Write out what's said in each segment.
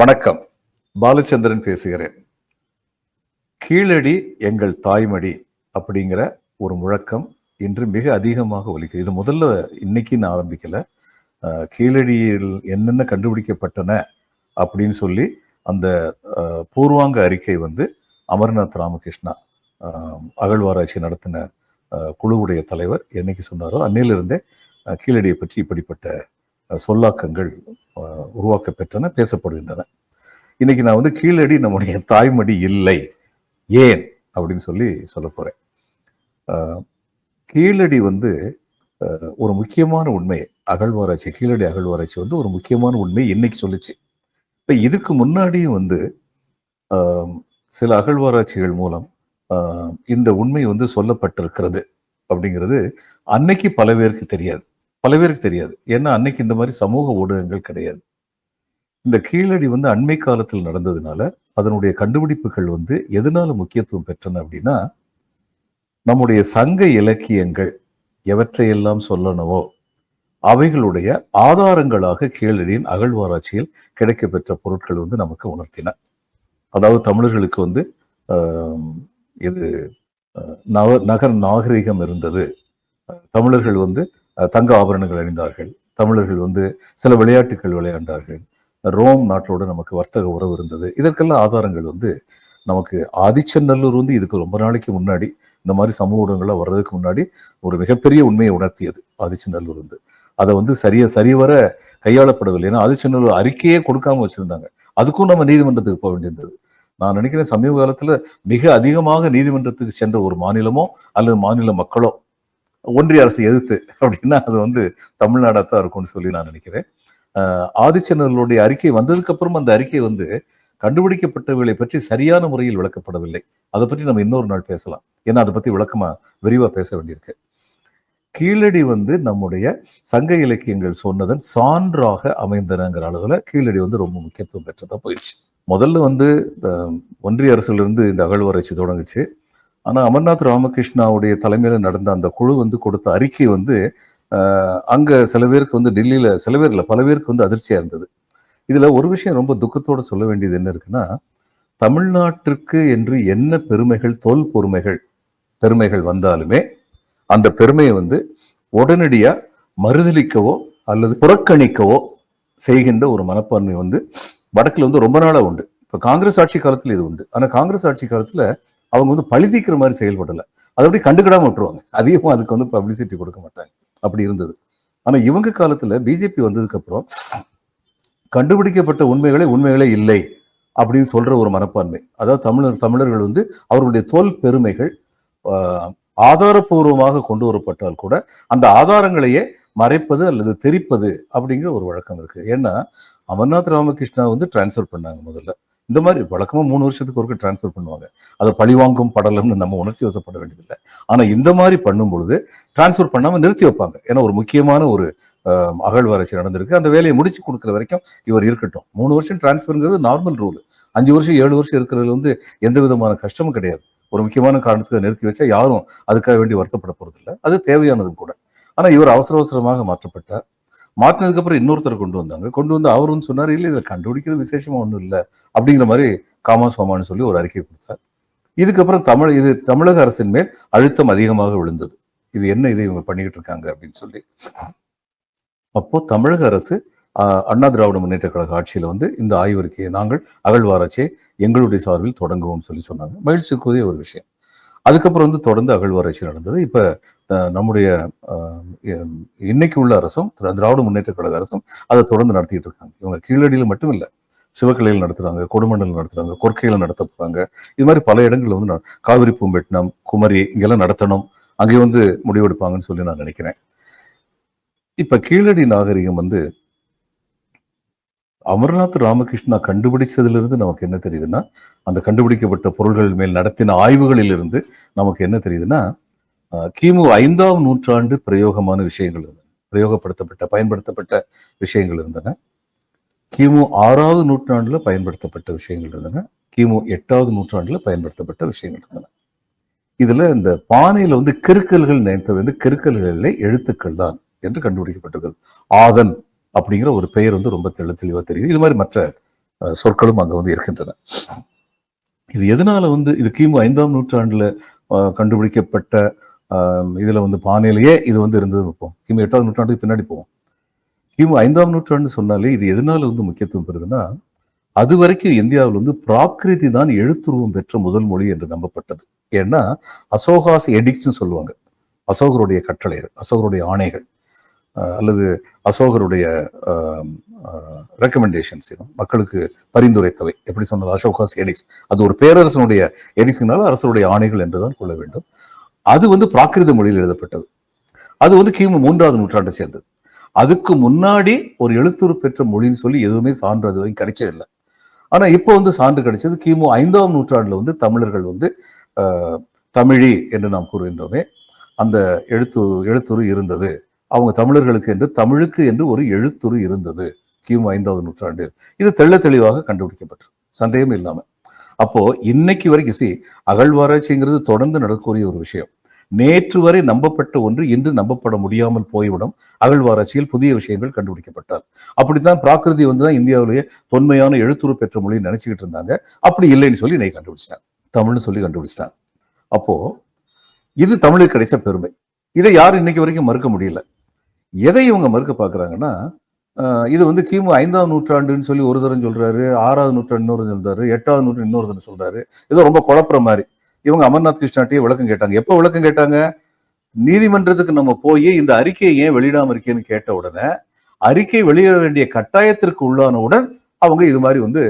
வணக்கம். பாலச்சந்திரன் பேசுகிறேன். கீழடி எங்கள் தாய்மடி அப்படிங்கிற ஒரு முழக்கம் இன்று மிக அதிகமாக ஒலிக்குது இது முதல்ல இன்னைக்கு நான் ஆரம்பிக்கல. கீழடியில் என்னென்ன கண்டுபிடிக்கப்பட்டன அப்படின்னு சொல்லி அந்த பூர்வாங்க அறிக்கை வந்து அமர்நாத் ராமகிருஷ்ணா அகழ்வாராய்ச்சி நடத்தின குழுவுடைய தலைவர் என்னைக்கு சொன்னாரோ அன்னையிலிருந்தே கீழடியை பற்றி இப்படிப்பட்ட சொல்லாக்கங்கள் உருவாக்க பெற்றன பேசப்படுகின்றன. இன்னைக்கு நான் வந்து கீழடி நம்முடைய தாய்மடி இல்லை. ஏன்? அப்படின்னு சொல்லி சொல்ல போகிறேன் கீழடி வந்து ஒரு முக்கியமான உண்மை. அகழ்வாராய்ச்சி கீழடி அகழ்வாராய்ச்சி வந்து ஒரு முக்கியமான உண்மை இன்னைக்கு சொல்லுச்சு? இப்போ இதுக்கு முன்னாடியும் வந்து சில அகழ்வாராய்ச்சிகள் மூலம் இந்த உண்மை வந்து சொல்லப்பட்டிருக்கிறது அப்படிங்கிறது அன்னைக்கு பல பேருக்கு தெரியாது. பல பேருக்கு தெரியாது. ஏன்னா அன்னைக்கு இந்த மாதிரி சமூக ஊடகங்கள் கிடையாது. இந்த கீழடி வந்து அண்மை காலத்தில் நடந்ததுனால அதனுடைய கண்டுபிடிப்புகள் வந்து எதனால முக்கியத்துவம் பெற்றன அப்படின்னா நம்முடைய சங்க இலக்கியங்கள் எவற்றையெல்லாம் சொல்லணுமோ அவைகளுடைய ஆதாரங்களாக கீழடியின் அகழ்வாராய்ச்சியில் கிடைக்கப்பெற்ற பொருட்கள் வந்து நமக்கு உணர்த்தின. அதாவது தமிழர்களுக்கு வந்து இது அஹ், நவ நகர் நாகரிகம் இருந்தது. தமிழர்கள் வந்து தங்க ஆபரணங்கள் அணிந்தார்கள். தமிழர்கள் வந்து சில விளையாட்டுகள் விளையாண்டார்கள். ரோம் நாட்டோட நமக்கு வர்த்தக உறவு இருந்தது. இதற்கெல்லாம் ஆதாரங்கள் வந்து நமக்கு ஆதிச்சநல்லூர் வந்து இதுக்கு ரொம்ப நாளைக்கு முன்னாடி இந்த மாதிரி சமூக ஊடகங்கள்லாம் வர்றதுக்கு முன்னாடி ஒரு மிகப்பெரிய உண்மையை உணர்த்தியது ஆதிச்சநல்லூர் வந்து. அதை வந்து சரியா சரிவர கையாளப்படவில்லை. ஏன்னா ஆதிச்சநல்லூர் அறிக்கையே கொடுக்காம வச்சிருந்தாங்க. அதுக்கும் நம்ம நீதிமன்றத்துக்கு போக வேண்டியிருந்தது. நான் நினைக்கிறேன் சமீப காலத்தில் மிக அதிகமாக நீதிமன்றத்துக்கு சென்ற ஒரு மாநிலமோ அல்லது மாநில மக்களோ ஒன்றிய அரசை எதிர்த்து அப்படின்னா அது வந்து தமிழ்நாடாக தான் இருக்கும்னு சொல்லி நான் நினைக்கிறேன். ஆதிச்சனர்களுடைய அறிக்கை வந்ததுக்கு அப்புறம் அந்த அறிக்கை வந்து கண்டுபிடிக்கப்பட்டவர்களை பற்றி சரியான முறையில் விளக்கப்படவில்லை. அதை பற்றி நம்ம இன்னொரு நாள் பேசலாம். ஏன்னா அதை பற்றி விளக்கமாக விரிவாக பேச வேண்டியிருக்கு. கீழடி வந்து நம்முடைய சங்க இலக்கியங்கள் சொன்னதன் சான்றாக அமைந்தனங்கிற அளவில் கீழடி வந்து ரொம்ப முக்கியத்துவம் பெற்றதாக போயிடுச்சு. முதல்ல வந்து ஒன்றிய அரசுலேருந்து இந்த அகழ்வாராய்ச்சி தொடங்குச்சு. ஆனால் அமர்நாத் ராமகிருஷ்ணாவுடைய தலைமையில் நடந்த அந்த குழு வந்து கொடுத்த அறிக்கை வந்து அங்கே சில பேருக்கு வந்து டெல்லியில் சில பேரில் பல பேருக்கு வந்து அதிர்ச்சியாக இருந்தது. இதில் ஒரு விஷயம் ரொம்ப துக்கத்தோடு சொல்ல வேண்டியது என்ன இருக்குன்னா தமிழ்நாட்டிற்கு என்று என்ன பெருமைகள் தோல் பொறுமைகள் பெருமைகள் வந்தாலுமே அந்த பெருமையை வந்து உடனடியாக மறுதலிக்கவோ அல்லது புறக்கணிக்கவோ செய்கின்ற ஒரு மனப்பான்மை வந்து வடக்கில் வந்து ரொம்ப நாளாக உண்டு. இப்போ காங்கிரஸ் ஆட்சி காலத்தில் இது உண்டு. ஆனால் காங்கிரஸ் ஆட்சி காலத்தில் அவங்க வந்து பழுதிக்கிற மாதிரி செயல்படலை. அதை அப்படி கண்டுக்கிடாமல் விட்டுருவாங்க. அதிகமாக அதுக்கு வந்து பப்ளிசிட்டி கொடுக்க மாட்டாங்க. அப்படி இருந்தது. ஆனால் இவங்க காலத்தில் பிஜேபி வந்ததுக்கப்புறம் கண்டுபிடிக்கப்பட்ட உண்மைகளே உண்மைகளே இல்லை அப்படின்னு சொல்கிற ஒரு மனப்பான்மை. அதாவது தமிழர் தமிழர்கள் வந்து அவர்களுடைய தோல் பெருமைகள் ஆதாரபூர்வமாக கொண்டு வரப்பட்டால் கூட அந்த ஆதாரங்களையே மறைப்பது அல்லது தெரிப்பது அப்படிங்கிற ஒரு வழக்கம் இருக்குது ஏன்னா அமர்நாத் ராமகிருஷ்ணா வந்து டிரான்ஸ்ஃபர் பண்ணாங்க முதல்ல. இந்த மாதிரி வழக்கமாக மூணு வருஷத்துக்கு ஒருக்க டிரான்ஸ்ஃபர் பண்ணுவாங்க. அதை பழிவாங்கும் படலம்னு நம்ம உணர்ச்சி வசப்பட வேண்டியதில்லை. ஆனால் இந்த மாதிரி பண்ணும் பொழுது டிரான்ஸ்ஃபர் பண்ணாமல் நிறுத்தி வைப்பாங்க. ஏன்னா ஒரு முக்கியமான ஒரு அகழ்வாராய்ச்சி நடந்திருக்கு. அந்த வேலையை முடிச்சு கொடுக்குற வரைக்கும் இவர் இருக்கட்டும். மூணு வருஷம் டிரான்ஸ்ஃபருங்கிறது நார்மல் ரூல் அஞ்சு வருஷம் ஏழு வருஷம் இருக்கிறதுல வந்து எந்த விதமான கஷ்டமும் கிடையாது. ஒரு முக்கியமான காரணத்துக்கு நிறுத்தி வச்சா யாரும் அதுக்காக வேண்டி வருத்தப்பட போறதில்லை. அது தேவையானதும் கூட. ஆனால் இவர் அவசர அவசரமாக மாற்றப்பட்டார். மாற்றினதுக்கப்புறம் இன்னொருத்தர் கொண்டு வந்தாங்க. கொண்டு வந்து அவரும் சொன்னார் இல்லை இதை கண்டுபிடிக்கிறது விசேஷமா ஒன்றும் இல்லை. அப்படிங்கிற மாதிரி காமா சோமான்னு சொல்லி ஒரு அறிக்கை கொடுத்தார். இதுக்கப்புறம் தமிழ் இது தமிழக அரசின் மேல் அழுத்தம் அதிகமாக விழுந்தது. இது என்ன இதை இவங்க பண்ணிக்கிட்டு இருக்காங்க அப்படின்னு சொல்லி. அப்போ தமிழக அரசு ஆஹ், அண்ணா திராவிட முன்னேற்ற கழக ஆட்சியில வந்து இந்த ஆய்வறிக்கையை நாங்கள் அகழ்வாராய்ச்சியை எங்களுடைய சார்பில் தொடங்குவோம்னு சொல்லி சொன்னாங்க. மகிழ்ச்சிக்குரிய ஒரு விஷயம். அதுக்கப்புறம் வந்து தொடர்ந்து அகழ்வாராய்ச்சி நடந்தது. இப்ப நம்முடைய ஆஹ், இன்னைக்கு உள்ள அரசும் திராவிட முன்னேற்ற கழக அரசும் அதை தொடர்ந்து நடத்திட்டு இருக்காங்க. இவங்க கீழடியில மட்டும் இல்ல சிவக்கலையில் நடத்துறாங்க கொடுமண்டல் நடத்துறாங்க கொற்கையில நடத்த போறாங்க. இது மாதிரி பல இடங்கள்ல வந்து காவிரி பூம்பெட்டினம் குமரி இங்கெல்லாம் நடத்தணும். அங்கே வந்து முடிவெடுப்பாங்கன்னு சொல்லி நான் நினைக்கிறேன். இப்ப கீழடி நாகரிகம் வந்து அமர்நாத் ராமகிருஷ்ணா கண்டுபிடிச்சதிலிருந்து நமக்கு என்ன தெரியுதுன்னா அந்த கண்டுபிடிக்கப்பட்ட பொருள்கள் மேல் நடத்தின ஆய்வுகளில் இருந்து நமக்கு என்ன தெரியுதுன்னா கிமு ஐந்தாம் நூற்றாண்டு பிரயோகமான விஷயங்கள் இருந்தன. பிரயோகப்படுத்தப்பட்ட பயன்படுத்தப்பட்ட விஷயங்கள் இருந்தன. கிமு ஆறாவது நூற்றாண்டுல பயன்படுத்தப்பட்ட விஷயங்கள் இருந்தன. கிமு எட்டாவது நூற்றாண்டுல பயன்படுத்தப்பட்ட விஷயங்கள் இருந்தன. இதுல இந்த பானையில வந்து கிறுக்கல்கள் நேர்த்தவை வந்து கிறுக்கல்களிலே எழுத்துக்கள் தான் என்று கண்டுபிடிக்கப்பட்டிருக்கிறது. ஆதன் அப்படிங்கிற ஒரு பெயர் வந்து ரொம்ப தெளி தெளிவாக தெரியுது. இது மாதிரி மற்ற சொற்களும் அங்க வந்து இருக்கின்றன. இது எதனால வந்து இது கிமு ஐந்தாம் நூற்றாண்டுல அஹ், கண்டுபிடிக்கப்பட்ட இதுல வந்து பானையிலேயே இது வந்து இருந்தது வைப்போம். கிமு எட்டாவது நூற்றாண்டுக்கு பின்னாடி போவோம். கிமு ஐந்தாம் நூற்றாண்டு சொன்னாலே இது எதனால வந்து முக்கியத்துவம் பெறுதுன்னா அது வரைக்கும் இந்தியாவில் வந்து பிராகிருதி தான் எழுத்துருவம் பெற்ற முதல் மொழி என்று நம்பப்பட்டது. ஏன்னா அசோகாஸ் எடிக்ட்னு சொல்லுவாங்க. அசோகருடைய கட்டளைகள் அசோகருடைய ஆணைகள் அஹ், அல்லது அசோகருடைய ரெக்கமெண்டேஷன்ஸ் மக்களுக்கு பரிந்துரைத்தவை. எப்படி சொன்னது? அசோகாஸ் எடிக்ஸ் அது ஒரு பேரரசனுடைய எடிக்ஸ்னால அரசருடைய ஆணைகள் என்றுதான் கொள்ள வேண்டும். அது வந்து பிராகிருத மொழியில் எழுதப்பட்டது. அது வந்து கிமு மூன்றாவது நூற்றாண்டை சேர்ந்தது. அதுக்கு முன்னாடி ஒரு எழுத்துரு பெற்ற மொழின்னு சொல்லி எதுவுமே சான்று அது வரைக்கும் கிடைச்சதில்லை. ஆனா இப்போ வந்து சான்று கிடைச்சது. கிமு ஐந்தாம் நூற்றாண்டுல வந்து தமிழர்கள் வந்து தமிழி என்று நாம் கூறுகின்றோமே அந்த எழுத்து எழுத்துரு இருந்தது. அவங்க தமிழர்களுக்கு என்று தமிழுக்கு என்று ஒரு எழுத்துரு இருந்தது. கிமு ஐந்தாவது நூற்றாண்டு. இது தெள்ள தெளிவாக கண்டுபிடிக்கப்பட்டது. சந்தேகம் இல்லாமல் அப்போ இன்னைக்கு வரைக்கும் சி அகழ்வாராய்ச்சிங்கிறது தொடர்ந்து நடக்கக்கூடிய ஒரு விஷயம். நேற்று வரை நம்பப்பட்ட ஒன்று இன்று நம்பப்பட முடியாமல் போய்விடும். அகழ்வாராய்ச்சியில் புதிய விஷயங்கள் கண்டுபிடிக்கப்பட்டார் அப்படித்தான் பிராகிருதி வந்து தான் இந்தியாவிலேயே தொன்மையான எழுத்துரு பெற்ற மொழியை நினைச்சுக்கிட்டு இருந்தாங்க. அப்படி இல்லைன்னு சொல்லி இன்னைக்கு கண்டுபிடிச்சிட்டாங்க. தமிழ்னு சொல்லி கண்டுபிடிச்சிட்டாங்க. அப்போ இது தமிழுக்கு கிடைச்ச பெருமை. இதை யாரும் இன்னைக்கு வரைக்கும் மறுக்க முடியல? எதை இவங்க மறுக்க பார்க்குறாங்கன்னா இது வந்து கிமு ஐந்தாம் நூற்றாண்டுன்னு சொல்லி ஒரு தரம் சொல்றாரு ஆறாவது நூற்றாண்டு இன்னொரு சொல்றாரு எட்டாவது நூற்றாண்டு இன்னொரு தரம் சொல்றாரு. இதோ ரொம்ப குழப்புற மாதிரி. இவங்க அமர்நாத் கிருஷ்ணாட்டியே விளக்கம் கேட்டாங்க. எப்போ விளக்கம் கேட்டாங்க? நீதிமன்றத்துக்கு நம்ம போய் இந்த அறிக்கையை ஏன் வெளியிடாம இருக்கேன்னு கேட்ட உடனே அறிக்கை வெளியிட வேண்டிய கட்டாயத்திற்கு உள்ளானவுடன் அவங்க இது மாதிரி வந்து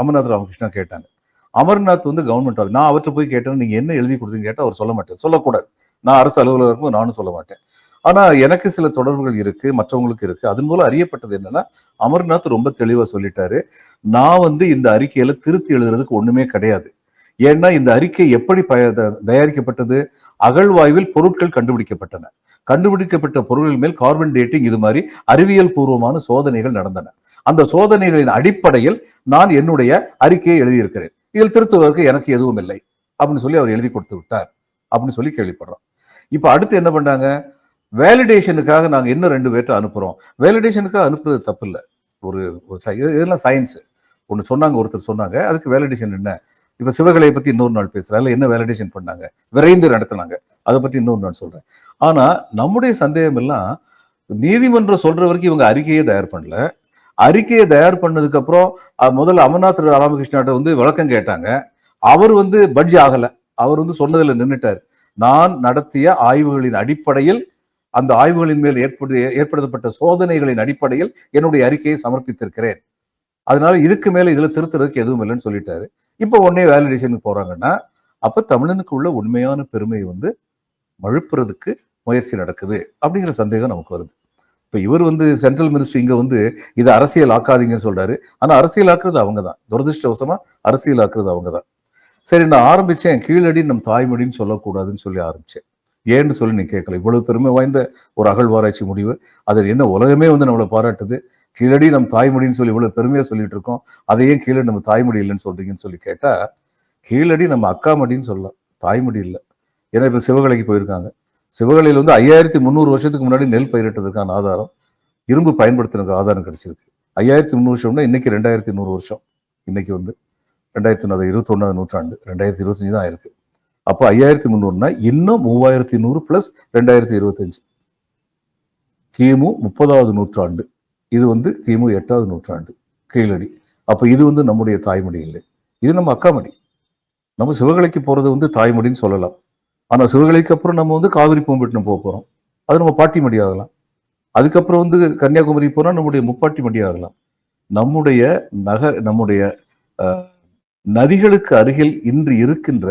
அமர்நாத் ராமகிருஷ்ணா கேட்டாங்க. அமர்நாத் வந்து கவர்மெண்ட் நான் அவற்றை போய் கேட்டேன் நீங்க என்ன எழுதி கொடுத்தீங்கன்னு கேட்டால் அவர் சொல்ல மாட்டார். சொல்லக்கூடாது. நான் அரசு அலுவலகம் நானும் சொல்ல மாட்டேன். ஆனா எனக்கு சில தொடர்புகள் இருக்கு மற்றவங்களுக்கு இருக்கு. அதன் மூலம் அறியப்பட்டது என்னன்னா அமர்நாத் ரொம்ப தெளிவா சொல்லிட்டாரு. நான் வந்து இந்த அறிக்கையில திருத்தி எழுதுறதுக்கு ஒண்ணுமே கிடையாது. ஏன்னா இந்த அறிக்கை எப்படி பய- தயாரிக்கப்பட்டது? அகழ்வாய்வில் பொருட்கள் கண்டுபிடிக்கப்பட்டன. கண்டுபிடிக்கப்பட்ட பொருட்கள் மேல் கார்பன் டேட்டிங் இது மாதிரி அறிவியல் பூர்வமான சோதனைகள் நடந்தன. அந்த சோதனைகளின் அடிப்படையில் நான் என்னுடைய அறிக்கையை எழுதியிருக்கிறேன். இதில் திருத்துவதற்கு எனக்கு எதுவும் இல்லை. அப்படின்னு சொல்லி அவர் எழுதி கொடுத்து விட்டார். அப்படின்னு சொல்லி கேள்விப்படுறோம். இப்ப அடுத்து என்ன பண்ணாங்க? வேலிடேஷனுக்காக நாங்கள் இன்னும் ரெண்டு பேர்ட்ட அனுப்புகிறோம் வேலிடேஷனுக்காக அனுப்புறது தப்பு இல்லை ஒரு ஒரு இதெல்லாம் சயின்ஸு ஒன்று சொன்னாங்க ஒருத்தர் சொன்னாங்க அதுக்கு வேலிடேஷன் என்ன? இப்போ சிவகலையை பற்றி இன்னொரு நாள் பேசுறேன். என்ன வேலிடேஷன் பண்ணாங்க? விரைந்து நடத்தினாங்க. அதை பற்றி இன்னொரு நாள் சொல்கிறேன் ஆனால் நம்முடைய சந்தேகம் எல்லாம் நீதிமன்றம் சொல்கிற வரைக்கும் இவங்க அறிக்கையை தயார் பண்ணல. அறிக்கையை தயார் பண்ணதுக்கப்புறம் முதல்ல அமர்நாத் ராமகிருஷ்ணாட்ட வந்து விளக்கம் கேட்டாங்க. அவர் வந்து பட்ஜ் ஆகலை. அவர் வந்து சொன்னதில் நின்றுட்டார் நான் நடத்திய ஆய்வுகளின் அடிப்படையில் அந்த ஆய்வுகளின் மேல் ஏற்படு ஏற்படுத்தப்பட்ட சோதனைகளின் அடிப்படையில் என்னுடைய அறிக்கையை சமர்ப்பித்திருக்கிறேன். அதனால இதுக்கு மேல இதுல திருத்துறதுக்கு எதுவும் இல்லைன்னு சொல்லிட்டாரு. இப்போ உடனே வேலிடேஷனுக்கு போறாங்கன்னா அப்ப தமிழனுக்கு உள்ள உண்மையான பெருமையை வந்து மழுப்புறதுக்கு முயற்சி நடக்குது அப்படிங்கிற சந்தேகம் நமக்கு வருது. இப்ப இவர் வந்து சென்ட்ரல் மினிஸ்டர் இங்க வந்து இதை அரசியல் ஆக்காதீங்கன்னு சொல்றாரு. ஆனா அரசியல் ஆக்குறது அவங்க தான் துரதிருஷ்டவசமா அரசியல் ஆக்குறது அவங்க தான் சரி நான் ஆரம்பிச்சேன். கீழடி நம் தாய்மொழின்னு சொல்லக்கூடாதுன்னு சொல்லி ஆரம்பிச்சேன். ஏன்னு சொல்லி நீ கேட்கல. இவ்வளவு பெருமை வாய்ந்த ஒரு அகழ்வாராய்ச்சி முடிவு. அதில் என்ன உலகமே வந்து நம்மளை பாராட்டுது. கீழடி நம் தாய்மொழின்னு சொல்லி இவ்வளவு பெருமையா சொல்லிட்டு இருக்கோம். அதையே கீழடி நம்ம தாய்மொழி இல்லைன்னு சொல்றீங்கன்னு சொல்லி கேட்டா கீழடி நம்ம அக்கா மடின்னு சொல்லலாம். தாய்மொழி இல்லை. ஏன்னா இப்ப சிவகலைக்கு போயிருக்காங்க. சிவகலையில் வந்து ஐயாயிரத்தி முந்நூறு வருஷத்துக்கு முன்னாடி நெல் பயிரிட்டதுக்கான ஆதாரம். இரும்பு பயன்படுத்தினதுக்கு ஆதாரம் கிடைச்சிருக்கு. ஐயாயிரத்தி முந்நூறு வருஷம்னா இன்னைக்கு ரெண்டாயிரத்தி நூறு வருஷம். இன்னைக்கு வந்து ரெண்டாயிரத்தி ஒன்று இருபத்தொன்னாவது நூற்றாண்டு. ரெண்டாயிரத்தி இருபத்தஞ்சு தான் ஆயிருக்கு. அப்போ ஐயாயிரத்தி முந்நூறுனா இன்னும் மூவாயிரத்தி நூறு பிளஸ் ரெண்டாயிரத்தி இருபத்தஞ்சு. கிமு முப்பதாவது நூற்றாண்டு. இது வந்து கிமு எட்டாவது நூற்றாண்டு. கீழடி. அப்போ இது வந்து நம்முடைய தாய்மொழி இல்லை. இது நம்ம அக்காமொழி. நம்ம சிவகலைக்கு போறது வந்து தாய்மொழின்னு சொல்லலாம். ஆனா சிவகலைக்கு அப்புறம் நம்ம வந்து காவிரி பூம்பட்டினம் போக போறோம். அது நம்ம பாட்டி மடி ஆகலாம் அதுக்கப்புறம் வந்து கன்னியாகுமரி போனால் நம்முடைய முப்பாட்டி மடி ஆகலாம் நம்முடைய நகர் நம்முடைய நதிகளுக்கு அருகில் இன்று இருக்கின்ற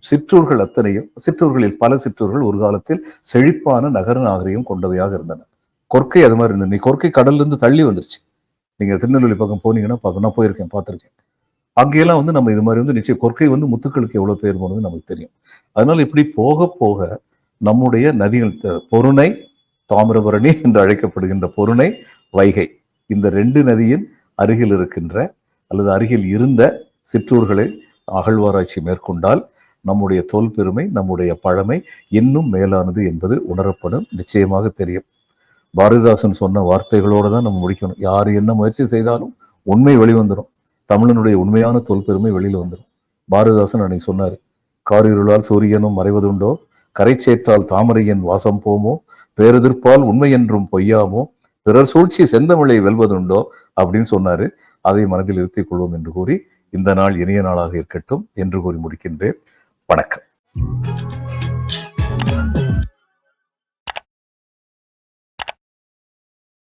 சிற்றூர்கள் அத்தனையும் சிற்றூர்களில் பல சிற்றூர்கள் ஒரு காலத்தில் செழிப்பான நகர நாகரிகம் கொண்டவையாக இருந்தன. கொர்க்கை அது மாதிரி இருந்தது. நீ கொர்க்கை கடல்ல இருந்து தள்ளி வந்துருச்சு. நீங்க திருநெல்வேலி பக்கம் போனீங்கன்னா பார்க்க நான் போயிருக்கேன் பார்த்துருக்கேன். அங்கெல்லாம் வந்து நம்ம இது மாதிரி வந்து நிச்சயம் கொர்க்கை வந்து முத்துக்களுக்கு எவ்வளோ பேர் போனது நமக்கு தெரியும். அதனால இப்படி போக போக நம்முடைய நதிகள் த- பொருணை தாமிரபரணி என்று அழைக்கப்படுகின்ற பொருணை வைகை இந்த ரெண்டு நதியின் அருகில் இருக்கின்ற அல்லது அருகில் இருந்த சிற்றூர்களை அகழ்வாராய்ச்சி மேற்கொண்டால் நம்முடைய தோல் பெருமை நம்முடைய பழமை இன்னும் மேலானது என்பது உணரப்படும் நிச்சயமாக தெரியும். பாரதிதாசன் சொன்ன வார்த்தைகளோடு தான் நம்ம முடிக்கணும். யார் என்ன முயற்சி செய்தாலும் உண்மை வெளிவந்துடும் தமிழனுடைய உண்மையான தொல்பெருமை வெளியில் வந்துடும் பாரதிதாசன் அன்னைக்கு சொன்னார் காரிருளால் சூரியனும் மறைவதுண்டோ? கரைச்சேற்றால் தாமரையின் வாசம் போமோ? பேரெதிர்ப்பால் உண்மை என்றும் பொய்யாமோ? பிறர் சூழ்ச்சி செந்தமிழை வெல்வதுண்டோ? அப்படின்னு சொன்னாரு. அதை மனதில் இருத்திக் கொள்வோம் என்று கூறி இந்த நாள் இனிய நாளாக இருக்கட்டும் என்று கூறி முடிக்கின்றேன். வணக்கம்.